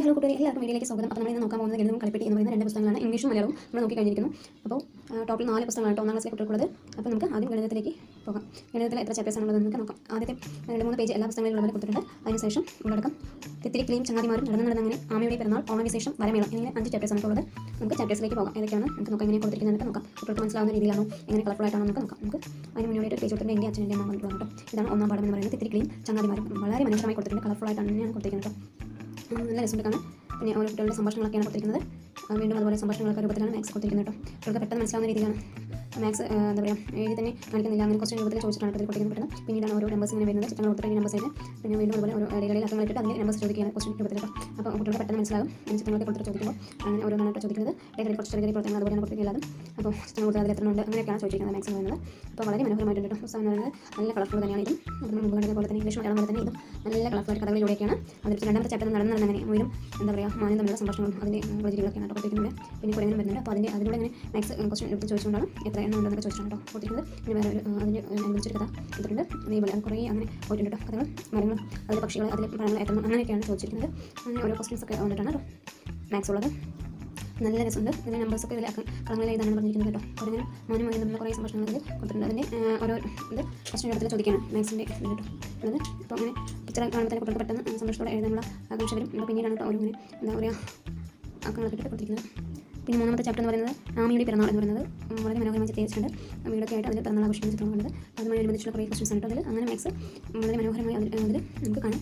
Hi hello കൂട്ടുകാരെ എല്ലാവർക്കും വീഡിയോയിലേക്ക് സ്വാഗതം. അപ്പോൾ നമ്മൾ ഇന്ന് നോക്കാൻ പോകുന്നത് ഗണിതവും കളിപ്പെട്ടി എന്ന് പറയുന്ന രണ്ട് പുസ്തകങ്ങളാണ്. ഇംഗ്ലീഷും മലയാളവും നമ്മൾ നോക്കി കഴിഞ്ഞിരിക്കുന്നു അപ്പോൾ ടോട്ടൽ നാല് പുസ്തകങ്ങളാണ് കേട്ടോ ഒന്നാം ക്ലാസ്സിലെ കുട്ടികൾക്കുള്ളത്. അപ്പോൾ നമുക്ക് ആദ്യം ഗണിതത്തിലേക്ക് പോകാം. ഗണിതത്തിൽ എത്ര ചാപ്റ്റേഴ്സ് ആണുള്ളത് നമുക്ക് നോക്കാം. ആദ്യത്തെ രണ്ട് മൂന്ന് പേജ് എല്ലാ പുസ്തകങ്ങളിലും ഉള്ളത് കൊടുത്തിട്ടുണ്ട്. അതിനുശേഷം ഉള്ളടക്കം തിത്തിരി ക്ലീം ചങ്ങാതിമാരും നടന്നു നടന്നങ്ങനെ ആമയുടെ പിറന്നാൾ ഓണവിശേഷം വരമേളം എന്നിങ്ങനെ അഞ്ച് ചാപ്റ്റേഴ്സ് ആണ് ഉള്ളത്. നമുക്ക് ചാപ്റ്റേഴ്സിലേക്ക് പോകാം. ഏതൊക്കെയാണ് നമുക്ക് നോക്കാം എങ്ങനെ കൊടുത്തിരിക്കുന്നത് നോക്കാം. കുട്ടികൾക്ക് മനസ്സിലാവുന്ന രീതിയിലാണോ? എങ്ങനെ കളർഫുൾ ആയിട്ടാണോ നമുക്ക് നോക്കാം. നമുക്ക് അതിന് മുന്നോട്ട് പേജ് കൊടുത്തിട്ടുണ്ട്. എന്റെ അച്ഛന്റെ അമ്മ കൊണ്ടുപോകാം കേട്ടോ. ഇതാണ് ഒന്നാം പാഠം എന്ന് പറയുന്നത്. തിത്തിരി ക്ലീം ചങ്ങാതിമാരും വളരെ മനോഹരമായി കൊടുത്തിട്ടുണ്ട്. കളർഫുൾ ആയിട്ടാണ് ഞാൻ കൊടുത്തിരിക്കുന്നത് കേട്ടോ. നല്ല രസമുണ്ട് കാണാൻ പിന്നെ ഓരോ കുട്ടികളുടെ സംഭാഷണങ്ങളൊക്കെയാണ് കൊടുത്തിരിക്കുന്നത്. വീണ്ടും അതുപോലെ സംഭാഷണങ്ങളൊക്കെ രൂപത്തിലാണ് മാത്സ് കൊടുത്തിരിക്കുന്നത് കേട്ടോ. കുട്ടികൾക്ക് പെട്ടെന്ന് മനസ്സിലാവുന്ന രീതിയിലാണ്. മാത്സ് എന്താ പറയുക എഴുതി തന്നെ കാണിക്കുന്നില്ല. അങ്ങനെ കുറച്ച് രൂപത്തിൽ ചോദിച്ചിട്ടാണ് ഇതിൽ പൊട്ടിക്കുന്നത് പെട്ടെന്ന് പിന്നീടാണ് ഓരോ നമ്പേഴ്സ് ഇങ്ങനെ വരുന്നത്. ചിത്രങ്ങൾ കൊടുത്തിട്ട് നമ്പേഴ്സ് ആയിട്ട് പിന്നെ വീണ്ടും അതുപോലെ ഓരോ ഇടകളിൽ അക്കങ്ങൾ ഇട്ടിട്ട് അതിന് നമ്പേഴ്സ് ചോദിക്കുകയാണ് കുറച്ച് രൂപത്തിൽ അപ്പോൾ കുട്ടികൾക്ക് പെട്ടെന്ന് മനസ്സിലാകും. ചിത്രങ്ങളൊക്കെ കൊടുത്തിട്ട് ചോദിക്കുമ്പോൾ അങ്ങനെ ഓരോന്നായിട്ട് ചോദിക്കുന്നത്. ഇടകളിൽ കുറച്ച് ചെറിയ അതുപോലെ അതുപോലെയാണ് കൊടുത്തിരിക്കുന്നത് അപ്പോൾ ചിത്രങ്ങൾ കൂടുതൽ അതിൽ എത്ര ഉണ്ട്? അങ്ങനെയൊക്കെയാണ് ചോദിച്ചിരിക്കുന്നത് മാക്സിമം പറയുന്നത് അപ്പോൾ വളരെ മനോഹരമായിട്ടുണ്ട് പുസ്തകം എന്ന് പറയുന്നത് നല്ല കളർഫുൾ തന്നെയാണ് ഇതും. നമ്മൾ മുമ്പ് കണ്ടത് പോലെ തന്നെ ഇംഗ്ലീഷ് മലയാളം പോലെ തന്നെ ഇതും നല്ല കളർഫുൾ കഥകളിലൂടെയൊക്കെയാണ്. അതിൽ രണ്ടാമത്തെ ചാപ്റ്റർ നടന്നു നടന്നങ്ങനെ മുഴുവൻ എന്താ പറയുക മാനം തമ്മിലുള്ള സംഭാഷണങ്ങളും അതിന്റെ കേട്ടോ കൊടുത്തിരിക്കുന്നത്. പിന്നെ കുറേ വരുന്നുണ്ട് അപ്പോൾ അതിന്റെ അതിലൂടെ ഇങ്ങനെ മാക്സ് ക്വസ്റ്റൻ എടുത്ത് ചോദിച്ചുകൊണ്ടാണ് എത്ര എണ്ണം ഉണ്ടെന്നൊക്കെ ചോദിച്ചിട്ടാണ് കേട്ടോ കൊടുത്തിരിക്കുന്നത്. പിന്നെ വേറെ ഒരു അതിന് അനുബന്ധിച്ചൊരു കഥ എടുത്തിട്ടുണ്ട്. അതേപോലെ അത് കുറേ അങ്ങനെ പോയിട്ടുണ്ട് കേട്ടോ കഥകൾ മരങ്ങൾ അതിലെ പക്ഷികൾ അതിലെ പഴങ്ങൾ ഏറ്റവും അങ്ങനെയൊക്കെയാണ് ചോദിച്ചിരിക്കുന്നത്. അങ്ങനെ ഓരോ ക്വസ്റ്റ്യൻസ് ഒക്കെ വന്നിട്ടാണ് കേട്ടോ. മാത്സ് ഉള്ളത്. നല്ല രസമുണ്ട്. ഇതിന്റെ നമ്പേഴ്സ് ഒക്കെ ഇതിൽ കളങ്ങളിൽ എഴുതാനാണ് പറഞ്ഞിരിക്കുന്നത് കേട്ടോ. കുറേ മോനും മകനും തമ്മിൽ കുറേ സംഭാഷണങ്ങൾ ഇതിൽ കൊടുത്തിട്ടുണ്ട്. അതിന്റെ ഓരോ ഇത് ക്വസ്റ്റൻ എടുത്തിൽ ചോദിക്കുകയാണ് മാത്സിന്റെ ഇത് കേട്ടോ ഉള്ളത്. അപ്പോൾ അങ്ങനെ പിക്ചർ കാണുമ്പോൾ തന്നെ കുട്ടികൾക്ക് പെട്ടെന്ന് സന്തോഷത്തോടെ എഴുതാനുള്ള ആകാംക്ഷ വരും. അപ്പോൾ പിന്നീടാണ് കേട്ടോ ഓരോ ഇങ്ങനെ എന്താ പറയുക ഇട്ടിട്ട് കൊടുത്തിരിക്കുന്നത്. പിന്നെ മൂന്നാമത്തെ ചാപ്റ്റർ എന്ന് പറയുന്നത് ആമിയുടെ പിറന്നാൾ എന്ന് പറയുന്നത്. വളരെ മനോഹരമായി ചിത്രീകരിച്ചിട്ടുണ്ട്. വീടൊക്കെ ആയിട്ട് അതിൽ പിറന്നാൾ ആഘോഷിക്കുന്ന ചിത്രങ്ങൾ കണ്ടത് അതുമായി അനുബന്ധിച്ചുള്ള കുറേ ക്വസ്റ്റൻസ് ആണ് അതിൽ അങ്ങനെ മാത്സ് വളരെ മനോഹരമായി അതിൽ അതിൽ നമുക്ക് കാണാം.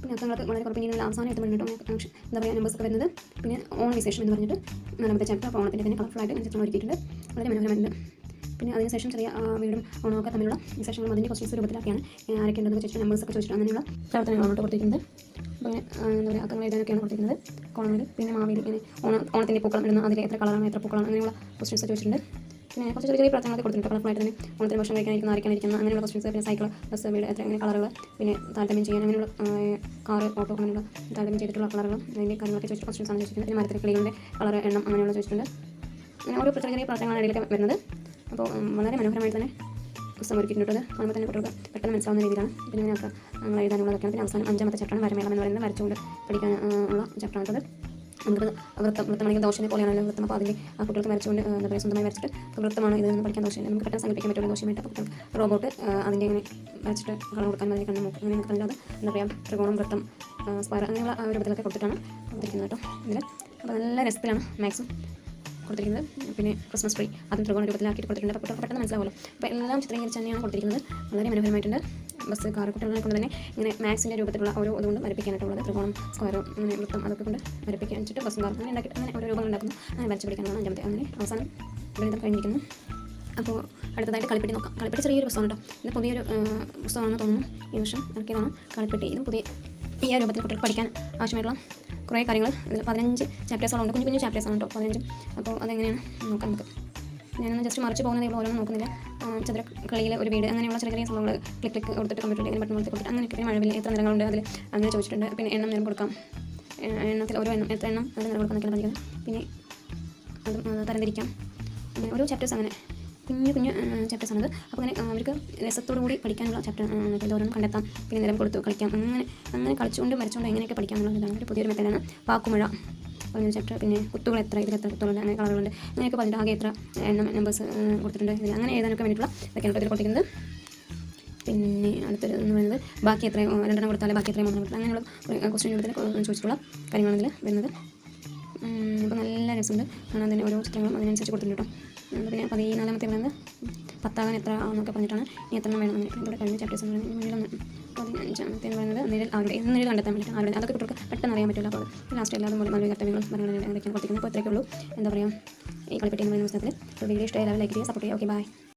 പിന്നെ അക്കങ്ങൾക്ക് വളരെ കുറവ് പിന്നീട് അവസാനം പറഞ്ഞിട്ട് എന്താ പറയുക നമ്പേഴ്സ് ഒക്കെ വരുന്നത്. പിന്നെ ഓൺ വിശേഷം എന്ന് പറഞ്ഞിട്ട് നാലാമത്തെ ചാപ്റ്റർ അപ്പോൾ ഓണത്തിന്റെ തന്നെ കളർഫുൾ ആയിട്ട് ചിത്രം ഒരുക്കിയിട്ടുണ്ട്. വളരെ മനോഹരമായിട്ടുണ്ട്. പിന്നെ അതിനുശേഷം ചെറിയ വീടും ഓണമൊക്കെ തമ്മിലുള്ള സെഷനും അതിന്റെ ക്വസ്റ്റൻസ് രൂപത്തിലൊക്കെയാണ് ആരൊക്കെ ഉണ്ടെന്ന് ചോദിച്ചിട്ട് നമ്പേഴ്സ് ഒക്കെ ചോദിച്ചിട്ട് അങ്ങനെയുള്ള പ്രവർത്തനങ്ങൾ അങ്ങോട്ട് കൊടുത്തിരിക്കുന്നത് അപ്പോൾ എന്താ പറയുക അക്കങ്ങൾ എഴുതാനൊക്കെയാണ് കൊടുത്തിരിക്കുന്നത്. കോളങ്ങളിൽ പിന്നെ മാവിൽ ഇങ്ങനെ ഓണ ഓണത്തിന്റെ പൂക്കളം ഇടുന്ന അതിൽ എത്ര കളറാണ് എത്ര പൂക്കളാണ് അങ്ങനെയുള്ള ക്വസ്റ്റൻസ് ചോദിച്ചിട്ടുണ്ട്. പിന്നെ കുറച്ച് ചെറിയ ചെറിയ പ്രവർത്തനങ്ങളൊക്കെ കൊടുത്തിട്ടുണ്ട്. കളർഫുള്ളായിട്ട് തന്നെ ഓണത്തിന് ഭക്ഷണം കഴിക്കാനിരിക്കുന്ന ആരൊക്കെയായിരിക്കുന്ന അങ്ങനെയുള്ള ക്വസ്റ്റൻസ് പിന്നെ സൈക്കിൾ ബസ് വീട് എത്ര അങ്ങനെ കളറുകൾ പിന്നെ താരതമ്യം ചെയ്യാൻ അങ്ങനെയുള്ള കാറ് ഓട്ടോ അങ്ങനെയുള്ള താരതമ്യം ചെയ്തിട്ടുള്ള കളറുകൾ അതിന്റെ കാര്യങ്ങളൊക്കെ ചോദിച്ചിട്ട് ക്വസ്റ്റൻസ് ആണ് ചോദിച്ചിട്ടുണ്ട് പിന്നെ മരത്തിൽ കിളികളുടെ കളർ എണ്ണം അങ്ങനെയുള്ള ചോദിച്ചിട്ടുണ്ട്. അങ്ങനെ ഓരോ ചെറിയ ചെറിയ പ്രവർത്തനങ്ങളാണ് ഇടയിലൊക്കെ വരുന്നത്. അപ്പോൾ വളരെ മനോഹരമായി തന്നെ പുസ്തകം ഒരുക്കിയിട്ടുണ്ട്. കാണുമ്പോൾ തന്നെ കുട്ടികൾക്ക് പെട്ടെന്ന് മനസ്സിലാവുന്ന രീതിയിലാണ്. പിന്നെ ഞങ്ങൾക്ക് നമ്മൾ എഴുതാനുള്ളതൊക്കെയാണ് പിന്നെ അവസാനം അഞ്ചാമത്തെ ചാപ്റ്ററാണ് വരമേളം എന്ന് പറയുന്നത് വരച്ചുകൊണ്ട് പഠിക്കാൻ ഉള്ള ചാപ്റ്ററാണത് നമുക്ക് വൃത്തം വൃത്തമാണെങ്കിൽ ദോഷനെ പോലെയാണല്ലോ വൃത്തം. അപ്പോൾ അതിന്റെ ആ കുട്ടികൾക്ക് വരച്ചുകൊണ്ട് എന്താ പറയുക സ്വന്തമായി വരച്ചിട്ട് വൃത്തമാണ് ഇത് എന്ന് പഠിക്കാൻ ദോഷമില്ല. നമുക്ക് പെട്ടെന്ന് സങ്കല്പിക്കാൻ പറ്റുള്ള ദോഷമായിട്ട്. അപ്പോൾ റോബോട്ട് അതിന്റെ ഇങ്ങനെ വരച്ചിട്ട് കളർ കൊടുക്കാൻ അതിനെ കണ്ണ് നോക്കും. അങ്ങനെ നിൽക്കുന്നത് എന്താ പറയുക ത്രികോണം വൃത്തം സ്ക്വയർ അങ്ങനെയുള്ള ആ ഒരു രൂപത്തിലൊക്കെ കൊടുത്തിട്ടാണ് കൊടുത്തിരിക്കുന്നത് കേട്ടോ ഇതിൽ. അപ്പോൾ നല്ല രസത്തിലാണ് മാക്സും കൊടുത്തിരിക്കുന്നത്. പിന്നെ ക്രിസ്മസ് ട്രീ അതും ത്രികോണ രൂപത്തിലാക്കി കൊടുത്തിട്ടുണ്ട്. അപ്പോൾ പെട്ടെന്ന് മനസ്സിലാവുമല്ലോ. അപ്പോൾ എല്ലാം ചിത്രീകരിച്ച് തന്നെയാണ് കൊടുത്തിരിക്കുന്നത്. വളരെ മനോഹരമായിട്ടുണ്ട്. ബസ് കാർ കുട്ടികളെ കൊണ്ട് തന്നെ ഇങ്ങനെ മാത്സിന്റെ രൂപത്തിലുള്ള ഓരോ ഇതുകൊണ്ട് വരപ്പിക്കാനായിട്ടുള്ളത് ത്രികോണം സ്ക്വയറും അങ്ങനെ വൃത്തം അതൊക്കെ കൊണ്ട് വരപ്പിക്കാൻ വെച്ചിട്ട് ബസ്സും കാർ അങ്ങനെ ഉണ്ടാക്കി അങ്ങനെ ഓരോ രൂപങ്ങൾ ഉണ്ടാക്കുന്നു. അങ്ങനെ വരച്ച് പിടിക്കാനാണ് അഞ്ചാമത്തെ അങ്ങനെ അവസാനം ഗണിതം കഴിഞ്ഞിരിക്കുന്നു. അപ്പോൾ അടുത്തതായിട്ട് കളിപ്പെട്ടി നോക്കാം. കളിപ്പെട്ടി ചെറിയൊരു പുസ്തകമാണ് കേട്ടോ. ഇത് പുതിയൊരു പുസ്തകമാണെന്ന് തോന്നുന്നു. ഈ വർഷം ഇറക്കിയതാണ് കളിപ്പെട്ടി. ഇതും പുതിയ ഈ രൂപത്തിൽ കുട്ടികൾക്ക് പഠിക്കാൻ ആവശ്യമായിട്ടുള്ള കുറേ കാര്യങ്ങൾ. ഇതിൽ പതിനഞ്ച് ചാപ്റ്റേഴ്സോളം ഉണ്ട് കുഞ്ഞു കുഞ്ഞു ചാപ്റ്റേഴ്സാണ് കേട്ടോ പതിനഞ്ചും. അപ്പോൾ അതെങ്ങനെയാണ്? നോക്കാം നമുക്ക്. ഞാനൊന്ന് ജസ്റ്റ് മറിച്ച് പോകുന്നതേ ഓരോന്നും നോക്കുന്നില്ല. ചതുര കളിയിലെ ഒരു വീട്. അങ്ങനെയുള്ള ചെറിയ ചെറിയ സംഭവങ്ങൾ ക്ലിക്ക് ക്ലിക്ക് കൊടുത്തിട്ട് കമ്പ്യൂട്ടറിൽ ഇങ്ങനെ ബട്ടൺ കൊടുത്ത് കൊടുത്തിട്ട് അങ്ങനെയൊക്കെ. പിന്നെ മഴവിൽ എത്ര നിറങ്ങളുണ്ട് അതിൽ? അങ്ങനെ ചോദിച്ചിട്ടുണ്ട്. പിന്നെ എണ്ണം നിറം കൊടുക്കാം. എണ്ണത്തിൽ ഓരോ എണ്ണം. എത്ര എണ്ണം അത് നിറം കൊടുക്കാൻ പഠിക്കുന്നത് പിന്നെ അത് തരംതിരിക്കാം. ഓരോ ചാപ്റ്റേഴ്സ് അങ്ങനെ. കുഞ്ഞു കുഞ്ഞു ചാപ്റ്റേഴ്സ് ആണത്. അപ്പോൾ അങ്ങനെ അവർക്ക് രസത്തോടു കൂടി പഠിക്കാനുള്ള ചാപ്റ്റർ ഓരോന്നും കണ്ടെത്താം. പിന്നെ നിലം കൊടുത്തു കളിക്കാം. അങ്ങനെ അങ്ങനെ കളിച്ചുകൊണ്ട് വരച്ചുകൊണ്ട് എങ്ങനെയൊക്കെ പഠിക്കാനുള്ള ഒരു പുതിയൊരു മെത്തേഡാണ് വാക്കുമഴ പറഞ്ഞൊരു ചാപ്റ്റർ പിന്നെ കുത്തുകൾ എത്ര ഇതിൽ എത്ര കുത്തുകളുണ്ട് അങ്ങനെ കളറുകളുണ്ട് അങ്ങനെയൊക്കെ പറഞ്ഞിട്ട് ആകെ എത്ര എണ്ണം നമ്പേഴ്സ് കൊടുത്തിട്ടുണ്ട്. ഇതിൽ അങ്ങനെ എഴുതാനൊക്കെ വേണ്ടിയിട്ടുള്ള ഇതൊക്കെയാണ് ഇതിൽ കൊടുത്തിരിക്കുന്നത്. പിന്നെ അടുത്തൊരു എന്ന് പറയുന്നത് ബാക്കി എത്ര രണ്ടെണ്ണം കൊടുത്താലേ ബാക്കി എത്രയും മൂന്നെണ്ണം കൊടുത്താൽ അങ്ങനെയുള്ള ക്വസ്റ്റ്യൻ രൂപത്തിൽ ചോദിച്ചിട്ടുള്ള കാര്യങ്ങളാണ് ഇതിൽ വരുന്നത്. അപ്പോൾ നല്ല രസമുണ്ട്. കാണാൻ തന്നെ ഓരോ ചിത്രങ്ങളും അതിനനുസരിച്ച് കൊടുത്തിട്ടുണ്ട് കേട്ടോ. പിന്നെ പതിനാലാമത്തെ പറയുന്നത് പത്താകാൻ എത്ര ആണെന്നൊക്കെ പറഞ്ഞിട്ടാണ് ഇനി എത്ര വേണം അങ്ങനെ ഇവിടെ കഴിഞ്ഞ ചാപ്റ്റേഴ്സ് എന്ന് പറയുന്നത് മുന്നിലൊന്ന് പതിനഞ്ചാമത്തെ എന്ന് പറയുന്നത് നിരൽ ആരുടെ ഇന്ന് നിരൽ കണ്ടെത്താൻ വേണ്ടിയിട്ട് ആരുടെ അതൊക്കെ കുട്ടികൾക്ക് പെട്ടെന്ന് അറിയാൻ പറ്റില്ല. അപ്പോൾ ലാസ്റ്റ് എല്ലാതും പോലെ മലയാളി കർത്തവ്യങ്ങളും മലയാളം എന്തൊക്കെയാണ് കൊടുത്തിരിക്കുന്നത്. അപ്പോൾ ഇത്രയൊക്കെ ഉള്ളൂ. എന്താ പറയുക ഈ കളിപ്പെട്ടി എന്ന് പറയുന്ന പുസ്തകത്തിൽ വീഡിയോ ഇഷ്ടമായ ലൈക്ക് ചെയ്യുക സപ്പോർട്ട് ചെയ്യുക. Okay bye